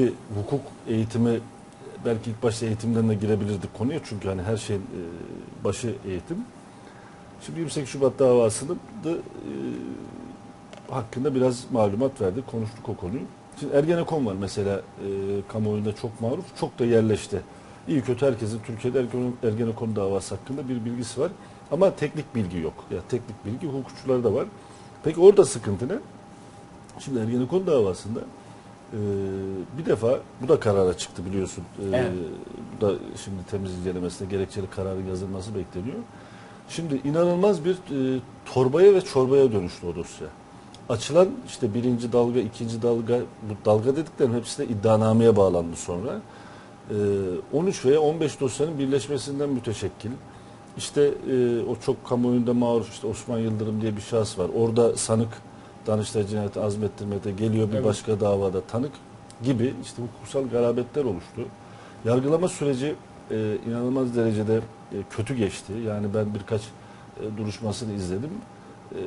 bir hukuk eğitimi belki ilk başta eğitimden de girebilirdik konuya çünkü hani her şeyin e, başı eğitim. Şimdi 28 Şubat davasının da e, hakkında biraz malumat verdik, konuştuk o konuyu. Şimdi Ergenekon var mesela e, kamuoyunda çok maruf, çok da yerleşti. İyi kötü herkesin Türkiye'de Ergenekon, davası hakkında bir bilgisi var. Ama teknik bilgi yok. Ya teknik bilgi hukukçularda da var. Peki orada sıkıntı ne? Şimdi Ergenekon davasında ee, bir defa bu da karara çıktı biliyorsun. Ee, Evet. Bu da şimdi temiz incelemesinde gerekçeli kararın yazılması bekleniyor. Şimdi inanılmaz bir e, torbaya ve çorbaya dönüştü o dosya. Açılan işte birinci dalga, ikinci dalga, bu dalga dediklerim hepsi de iddianameye bağlandı sonra. Ee, 13 veya 15 dosyanın birleşmesinden müteşekkil. İşte e, o çok kamuoyunda maruf işte Osman Yıldırım diye bir şahıs var. Orada sanık Danıştay cinayeti azmettirmede geliyor bir Evet. başka davada tanık gibi işte hukuksal garabetler oluştu. Yargılama süreci e, inanılmaz derecede e, kötü geçti. Yani ben birkaç e, duruşmasını izledim. E,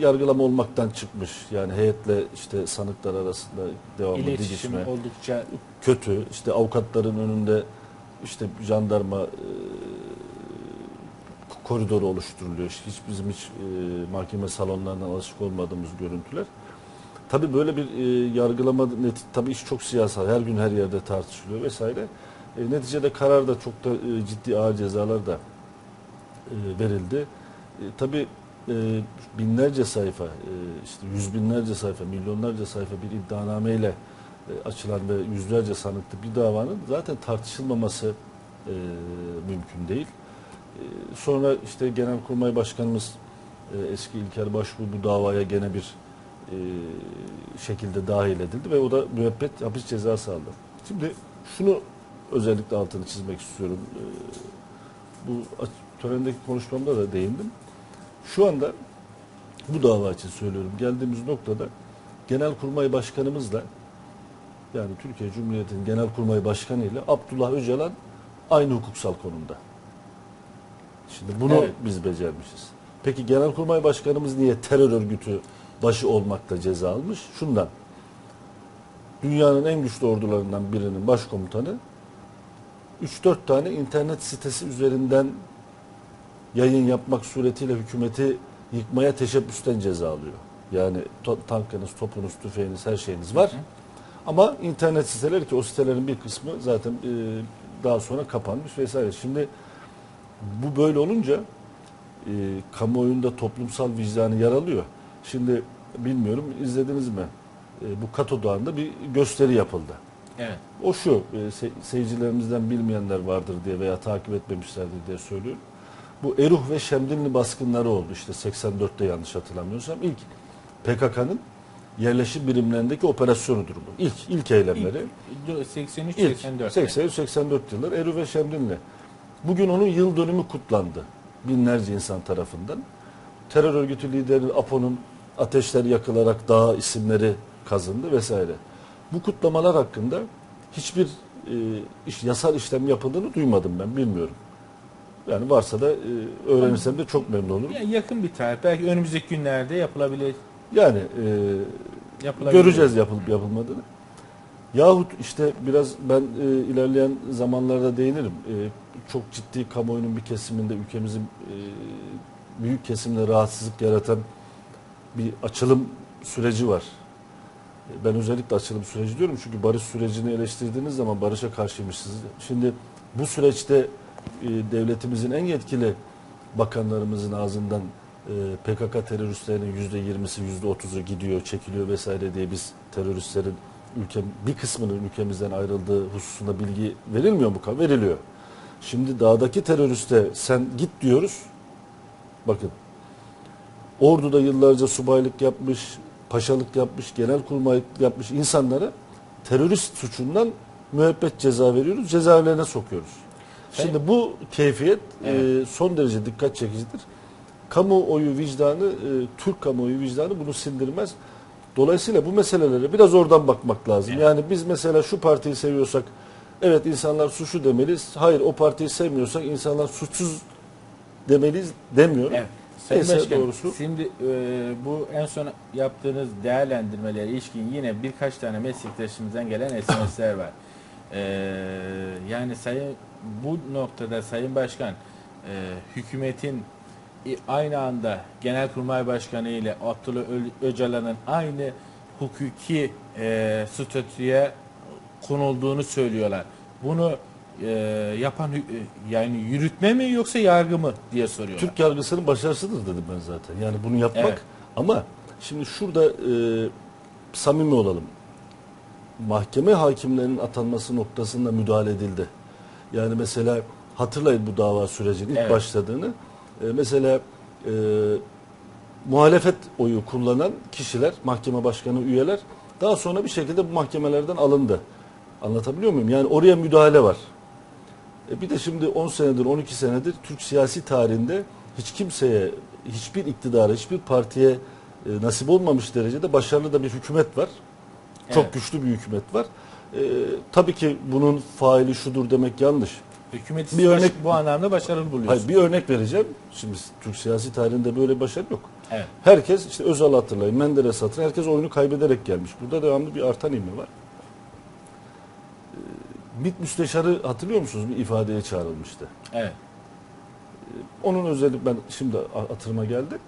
yargılama olmaktan çıkmış. Yani heyetle işte sanıklar arasında devamlı İletişim didişme oldukça kötü. İşte avukatların önünde işte jandarma e, koridoru oluşturuluyor. Hiç bizim hiç e, mahkeme salonlarından alışık olmadığımız görüntüler. Tabii böyle bir e, yargılama tabii iş çok siyasal. Her gün her yerde tartışılıyor vesaire. E, neticede karar da çok da e, ciddi ağır cezalar da e, verildi. E, tabii binlerce sayfa, işte yüz binlerce sayfa, milyonlarca sayfa bir iddianameyle açılan ve yüzlerce sanıklı bir davanın zaten tartışılmaması mümkün değil. E, sonra işte Genelkurmay Başkanımız e, eski İlker Başbuğ bu davaya gene bir e, şekilde dahil edildi ve o da müebbet hapis cezası aldı. Şimdi şunu özellikle altını çizmek istiyorum. E, bu törendeki konuşmamda da değindim. Şu anda bu dava için söylüyorum. Geldiğimiz noktada Genelkurmay Başkanımızla yani Türkiye Cumhuriyeti'nin Genelkurmay Başkanı ile Abdullah Öcalan aynı hukuksal konumda. Şimdi bunu Evet. biz becermişiz. Peki Genelkurmay Başkanımız niye terör örgütü başı olmakta ceza almış? Şundan. Dünyanın en güçlü ordularından birinin başkomutanı 3-4 tane internet sitesi üzerinden yayın yapmak suretiyle hükümeti yıkmaya teşebbüsten ceza alıyor. Yani to- tankınız, topunuz, tüfeğiniz, her şeyiniz var. Ama internet siteleri ki o sitelerin bir kısmı zaten e, daha sonra kapanmış vesaire. Şimdi bu böyle olunca e, kamuoyunda toplumsal vicdanı yaralıyor. Şimdi bilmiyorum izlediniz mi? E, bu Kato Dağı'nda bir gösteri yapıldı. evet. O şu, e, se- seyircilerimizden bilmeyenler vardır diye veya takip etmemişlerdir diye söylüyorum. Bu Eruh ve Şemdinli baskınları oldu işte 84'te yanlış hatırlamıyorsam. ilk PKK'nın yerleşim birimlerindeki operasyonudur bu. İlk, ilk eylemleri. İlk 83 İlk 84. 83-84 yıllar Eru ve Şemdinli. Bugün onun yıl dönümü kutlandı. Binlerce insan tarafından. Terör örgütü lideri Apo'nun ateşler yakılarak dağ isimleri kazındı vesaire. Bu kutlamalar hakkında hiçbir e, iş, yasal işlem yapıldığını duymadım ben bilmiyorum. Yani varsa da e, öğrenirsem de çok memnun olurum. Ya yakın bir tarih. Belki önümüzdeki günlerde yapılabilir. Yani e, yapılabilir. Göreceğiz yapılıp yapılmadığını. Yahut işte biraz ben e, ilerleyen zamanlarda değinirim. E, çok ciddi kamuoyunun bir kesiminde ülkemizin e, büyük kesimde rahatsızlık yaratan bir açılım süreci var. E, Ben özellikle açılım süreci diyorum çünkü barış sürecini eleştirdiğiniz zaman barışa karşıymışsınız. Şimdi bu süreçte e, devletimizin en yetkili bakanlarımızın ağzından e, PKK teröristlerinin yüzde yirmisi, yüzde otuzu gidiyor, çekiliyor vesaire diye biz teröristlerin ülke bir kısmının ülkemizden ayrıldığı hususunda bilgi verilmiyor mu? Veriliyor. Şimdi dağdaki teröriste sen git diyoruz. Bakın. Ordu'da yıllarca subaylık yapmış, paşalık yapmış, genelkurmaylık yapmış insanlara terörist suçundan müebbet ceza veriyoruz, cezaevlerine sokuyoruz. Şimdi bu keyfiyet e, son derece dikkat çekicidir. Kamuoyu vicdanı, e, Türk kamuoyu vicdanı bunu sindirmez. Dolayısıyla bu meselelere biraz oradan bakmak lazım. Evet. Yani biz mesela şu partiyi seviyorsak evet insanlar suçlu demeliyiz. Hayır o partiyi sevmiyorsak insanlar suçsuz demeliyiz demiyorum. Evet. Sayın Neyse, Başkanım, doğrusu. şimdi e, bu en son yaptığınız değerlendirmelere ilişkin yine birkaç tane meslektaşımızdan gelen SMS'ler var. E, yani sayın bu noktada Sayın Başkan e, hükümetin e, aynı anda Genelkurmay Başkanı ile Abdullah Öcalan'ın aynı hukuki e, statüye konulduğunu söylüyorlar. Bunu e, yapan e, yani yürütme mi yoksa yargı mı diye soruyorlar. Türk yargısının başarısıdır dedim ben zaten. Yani bunu yapmak Evet. ama şimdi şurada e, samimi olalım. Mahkeme hakimlerinin atanması noktasında müdahale edildi. Yani mesela hatırlayın bu dava sürecinin ilk Evet. başladığını. E, mesela e, muhalefet oyu kullanan kişiler, mahkeme başkanı üyeler daha sonra bir şekilde bu mahkemelerden alındı. Anlatabiliyor muyum? Yani oraya müdahale var. E bir de şimdi 10 senedir, 12 senedir Türk siyasi tarihinde hiç kimseye, hiçbir iktidara, hiçbir partiye e, nasip olmamış derecede başarılı da bir hükümet var. Çok Evet. güçlü bir hükümet var. E, tabii ki bunun faili şudur demek yanlış. Hükümet Bir örnek- bu anlamda başarılı buluyorsun. Hayır, bir örnek vereceğim. Şimdi Türk siyasi tarihinde böyle başarı yok. Evet. Herkes işte Özal hatırlayın, Menderes hatırlayın. Herkes oyunu kaybederek gelmiş. Burada devamlı bir artan ivme var. MİT müsteşarı hatırlıyor musunuz? Bir ifadeye çağrılmıştı. Evet. Onun özellik ben şimdi hatırıma geldi.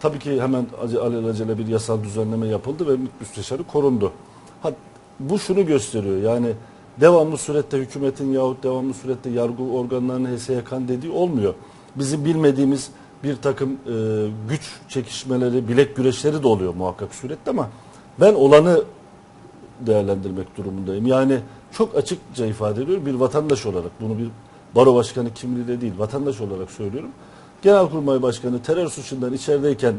Tabii ki hemen ace- alelacele bir yasal düzenleme yapıldı ve MİT müsteşarı korundu. Ha, bu şunu gösteriyor yani devamlı surette hükümetin yahut devamlı surette yargı organlarının HSYK'nın dediği olmuyor. Bizim bilmediğimiz bir takım e, güç çekişmeleri, bilek güreşleri de oluyor muhakkak surette ama ben olanı değerlendirmek durumundayım. Yani çok açıkça ifade ediyorum bir vatandaş olarak bunu bir baro başkanı kimliğiyle değil vatandaş olarak söylüyorum. Genelkurmay Başkanı terör suçundan içerideyken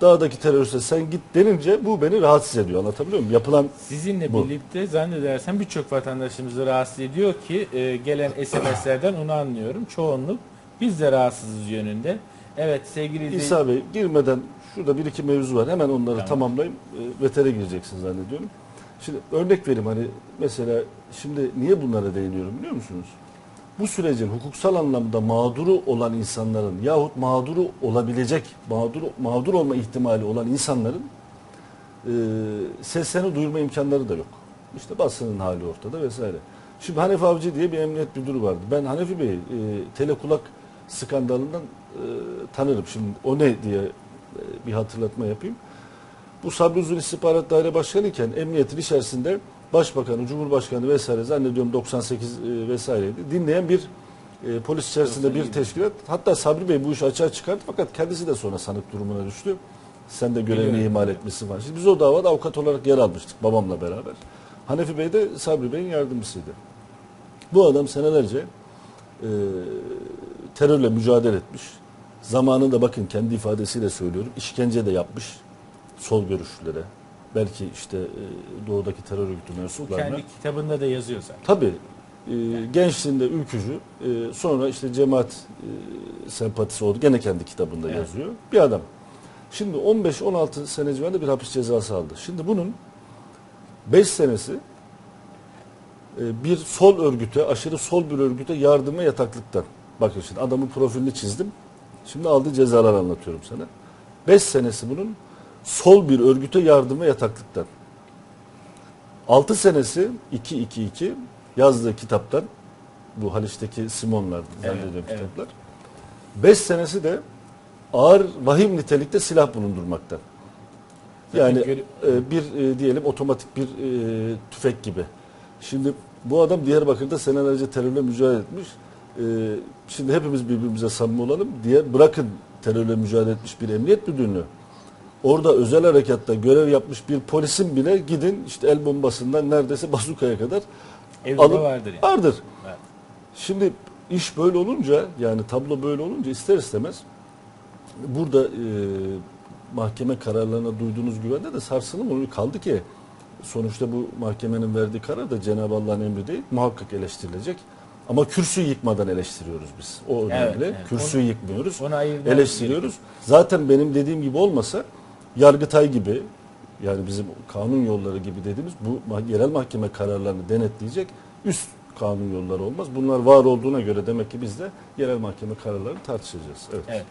dağdaki teröriste sen git denince bu beni rahatsız ediyor. Anlatabiliyor muyum? Yapılan Sizinle Bu. birlikte zannedersem birçok vatandaşımızı rahatsız ediyor ki e, gelen SMS'lerden onu anlıyorum. Çoğunluk biz de rahatsızız yönünde. Evet sevgili izleyici- İsa Bey girmeden şurada bir iki mevzu var. Hemen onları Tamam. tamamlayayım. E, vetere gireceksin zannediyorum. Şimdi örnek vereyim hani mesela şimdi niye bunlara değiniyorum biliyor musunuz? Bu sürecin hukuksal anlamda mağduru olan insanların yahut mağduru olabilecek, mağdur mağdur olma ihtimali olan insanların e, seslerini duyurma imkanları da yok. İşte basının hali ortada vesaire. Şimdi Hanefi Avcı diye bir emniyet müdürü vardı. Ben Hanefi Bey'i e, telekulak skandalından e, tanırım. Şimdi o ne diye e, bir hatırlatma yapayım. Bu Sabri Uzun İstihbarat Daire Başkanı iken emniyetin içerisinde Başbakanı, Cumhurbaşkanı vesaire zannediyorum 98 e, vesaireydi. Dinleyen bir e, polis içerisinde bir teşkilat. Hatta Sabri Bey bu işi açığa çıkardı fakat kendisi de sonra sanık durumuna düştü. Sen de görevini Biliyorum. ihmal etmişsin var. Şimdi biz o davada avukat olarak yer almıştık babamla beraber. Hanefi Bey de Sabri Bey'in yardımcısıydı. Bu adam senelerce e, terörle mücadele etmiş. Zamanında bakın kendi ifadesiyle söylüyorum. işkence de yapmış sol görüşlülere. Belki işte e, doğudaki terör örgütü mensuplarına. kendi kitabında da yazıyor zaten. Tabii e, gençliğinde ülkücü e, sonra işte cemaat e, sempatisi oldu. Gene kendi kitabında Evet. yazıyor. Bir adam. Şimdi 15-16 sene civarında bir hapis cezası aldı. Şimdi bunun 5 senesi e, bir sol örgüte, aşırı sol bir örgüte yardıma yataklıktan. Bakın şimdi adamın profilini çizdim. Şimdi aldığı cezalar anlatıyorum sana. 5 senesi bunun sol bir örgüte yardıma yataklıktan. 6 senesi 2-2-2 yazdığı kitaptan bu Haliç'teki Simonlar Evet, zannediyorum evet. kitaplar. 5 senesi de ağır vahim nitelikte silah bulundurmaktan. Yani e, bir e, diyelim otomatik bir e, tüfek gibi. Şimdi bu adam Diyarbakır'da senelerce terörle mücadele etmiş. E, şimdi hepimiz birbirimize samimi olalım diye bırakın terörle mücadele etmiş bir emniyet müdürünü. Orada özel harekatta görev yapmış bir polisin bile gidin işte el bombasından neredeyse bazukaya kadar Evde alıp- vardır yani. vardır. Evet. Şimdi iş böyle olunca yani tablo böyle olunca ister istemez burada e, mahkeme kararlarına duyduğunuz güvende de sarsılım kaldı ki sonuçta bu mahkemenin verdiği karar da Cenab-ı Allah'ın emri değil muhakkak eleştirilecek. Ama kürsüyü yıkmadan eleştiriyoruz biz. O önemli. Evet, evet. Kürsüyü yıkmıyoruz. Onu eleştiriyoruz. Zaten benim dediğim gibi olmasa Yargıtay gibi yani bizim kanun yolları gibi dediğimiz bu yerel mahkeme kararlarını denetleyecek üst kanun yolları olmaz. Bunlar var olduğuna göre demek ki biz de yerel mahkeme kararlarını tartışacağız. Evet. Evet.